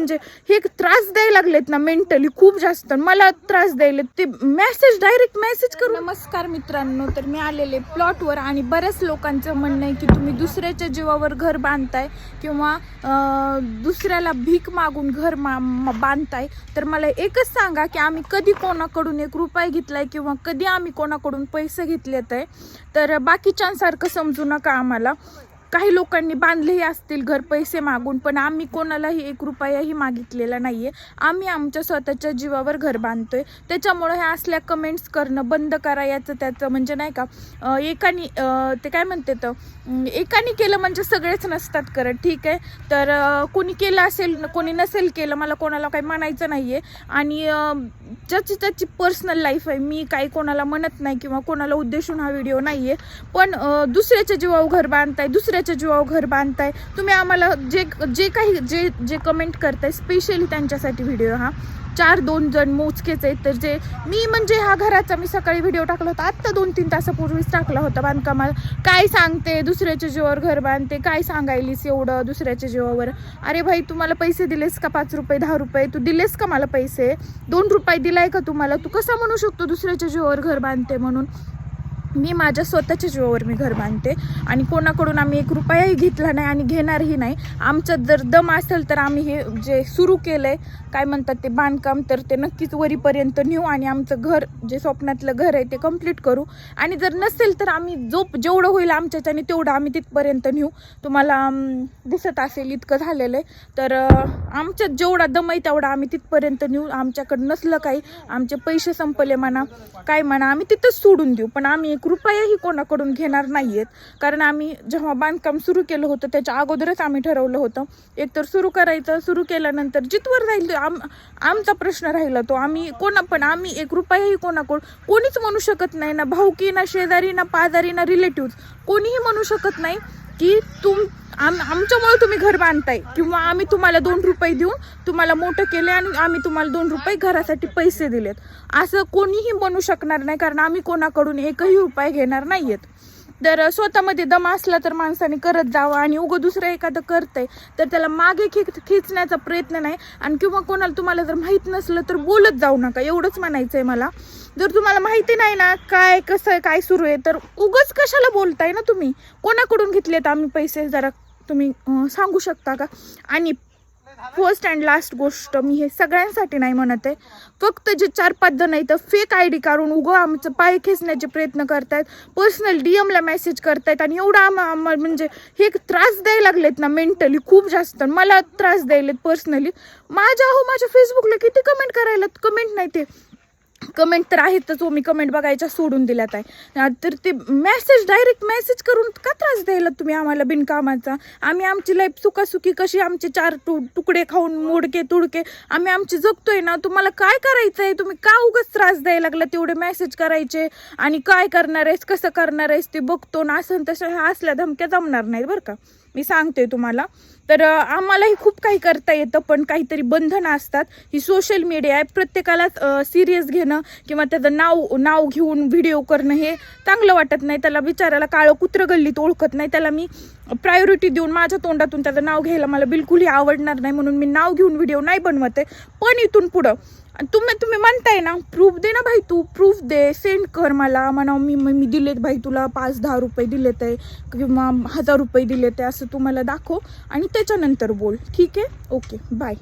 म्हणजे हे त्रास द्यायला लागलेत ना मेंटली खूप जास्त. मला त्रास द्यायला ते मेसेज डायरेक्ट मेसेज करू नमस्कार मित्रांनो तर मी आलेले प्लॉटवर आणि बऱ्याच लोकांचं म्हणणं आहे की तुम्ही दुसऱ्याच्या जीवावर घर बांधताय किंवा दुसऱ्याला भीक मागून घर मा मा- बांधताय. तर मला एकच सांगा की आम्ही कधी कोणाकडून एक रुपये घेतलाय किंवा कधी आम्ही कोणाकडून पैसे घेतलेत आहे? तर बाकीच्यांसारखं समजू नका आम्हाला. काही लोकांनी बांधलेही असतील घर पैसे मागून पण आम्ही कोणालाही एक रुपयाही मागितलेला नाही आहे आम्ही आमच्या स्वतःच्या जीवावर घर बांधतोय. त्याच्यामुळं ह्या असल्या कमेंट्स करणं बंद करा याचं त्याचं म्हणजे नाही का एकानी ते काय म्हणते तर एकानी केलं म्हणजे सगळेच नसतात करत. ठीक आहे? तर कोणी केलं असेल कोणी नसेल केलं मला कोणाला काही म्हणायचं नाहीये. आणि ज्याची त्याची पर्सनल लाईफ आहे मी काही कोणाला म्हणत नाही किंवा कोणाला उद्देशून हा व्हिडिओ नाहीये. पण दुसऱ्याच्या जीवावर घर बांधताय दुसऱ्याच्या जीवावर घर बांधताय. तुम्ही आम्हाला जे जे काही जे जे कमेंट करताय स्पेशली त्यांच्यासाठी व्हिडिओ हा. चार दोन जण मोजकेच आहेत तर जे मी म्हणजे हा घराचा मी सकाळी व्हिडिओ टाकला होता आत्ता दोन तीन तासापूर्वीच टाकला होता बांधकामाला. काय सांगते दुसऱ्याच्या जीवावर घर बांधते काय सांगायलीस एवढं दुसऱ्याच्या जीवावर? अरे भाई तुम्हाला पैसे दिलेस का पाच रुपये दहा रुपये? तू दिलेस का मला पैसे? दोन रुपये दिलाय का तुम्हाला? तू कसा म्हणू शकतो दुसऱ्याच्या जीवावर घर बांधते म्हणून? मी माझ्या स्वतःच्या जीवावर मी घर बांधते. आणि कोणाकडून आम्ही एक रुपयाही घेतला नाही आणि घेणारही नाही. आमचं जर दम असेल तर आम्ही हे जे सुरू केलं आहे काय म्हणतात ते बांधकाम तर ते नक्कीच वरीपर्यंत नेऊ आणि आमचं घर जे स्वप्नातलं घर आहे ते कंप्लीट करू. आणि जर नसेल तर आम्ही जो जेवढं होईल आमच्याच्याने तेवढं आम्ही तिथपर्यंत नेऊ. तुम्हाला दिसत असेल इतकं झालेलं आहे. तर आमच्यात जेवढा दम आहे तेवढा आम्ही तिथपर्यंत नेऊ. आमच्याकडं नसलं काही. आमचे पैसे संपले म्हणा काय म्हणा आम्ही तिथंच सोडून देऊ. पण आम्ही एक रुपयाही कोणाकडून घेणार नाही आहेत कारण आम्ही जेव्हा बांधकाम सुरू केलं होतं त्याच्या अगोदरच आम्ही ठरवलं होतं. एकतर सुरू करायचं सुरू केल्यानंतर जिथवर राहील ते आम आमचा प्रश्न राहिला तो. आम्ही कोणा पण आम्ही एक रुपयाही कोणाकडून कोणीच म्हणू शकत नाही ना भाऊकी ना शेजारी ना पाजारी ना रिलेटिव्ह कोणीही म्हणू शकत नाही की तुम आम आमच्यामुळे तुम्ही घर बांधताय. किंवा आम्ही तुम्हाला दोन रुपये देऊन तुम्हाला मोठं केले आणि आम्ही तुम्हाला दोन रुपये घरासाठी पैसे दिलेत. असं कोणीही बनू शकणार नाही कारण आम्ही कोणाकडून एकही रुपये घेणार नाहीयेत. तर स्वतःमध्ये दम असला तर माणसाने करत जावं आणि उगं दुसरं एखादं करतंय तर त्याला मागे खिच खेचण्याचा प्रयत्न नाही. आणि किंवा कोणाला तुम्हाला जर माहीत नसलं तर बोलत जाऊ नका. एवढंच म्हणायचं आहे मला. जर तुम्हाला माहिती नाही ना काय कसं आहे काय सुरू आहे तर उगंच कशाला बोलताय ना तुम्ही? कोणाकडून घेतलेत आम्ही पैसे? जरा तुम्ही सांगू शकता का? आणि फर्स्ट अँड लास्ट गोष्ट मी हे सगळ्यांसाठी नाही म्हणत आहे. फक्त जे चार पाच जण आहेत फेक आय डी काढून उगं आमचं पाय खेचण्याचे प्रयत्न करतायत. पर्सनल डी एमला मेसेज करतायत आणि एवढा आम आम्हाला म्हणजे हे त्रास द्यायला लागलेत ना मेंटली खूप जास्त. मला त्रास द्यायलेत पर्सनली माझ्या हो माझ्या फेसबुकला किती कमेंट करायला कमेंट नाही ते. कमेंट तर आहेतच हो मी कमेंट बघायच्या सोडून दिल्यात आहे. तर ते मेसेज डायरेक्ट मेसेज करून का त्रास द्यायला तुम्ही आम्हाला बिनकामाचा? आम्ही आमची लाईफ सुखासुखी कशी आमचे चार तु तुकडे खाऊन मोडके तुडके आम्ही आमची जगतोय ना तुम्हाला काय करायचं आहे तुम्ही का उगाच त्रास द्यायला लागला तेवढे मेसेज करायचे? आणि काय करणार आहेस कसं करणार आहेस ते बघतो ना असं तसं असल्या धमक्या जमणार नाहीत बरं का? मी सांगते तुम्हाला. तर आम्हालाही खूप काही करता येतं पण काहीतरी बंधनं असतात. ही सोशल मीडिया आहे. प्रत्येकालाच सिरियस घेणं किंवा त्याचं नाव नाव घेऊन व्हिडिओ करणं हे चांगलं वाटत नाही. त्याला बिचाराला काळं कुत्रं गल्लीत ओळखत नाही. त्याला मी प्रायोरिटी देऊन माझ्या तोंडातून त्याचं नाव घ्यायला मला बिलकुलही आवडणार नाही म्हणून मी नाव घेऊन व्हिडिओ नाही बनवत. आहे पण इथून पुढं तुम्ही तुम्ही म्हणताय ना प्रूफ दे ना भाई तू प्रूफ दे सेंड कर मला. म्हणा मी मी दिलेत भाई तुला पाच दहा रुपये दिलेत आहे किंवा हजार रुपये दिलेत आहे असं तू मला दाखव. आणि त्याच्यानंतर बोल. ठीक आहे? Okay bye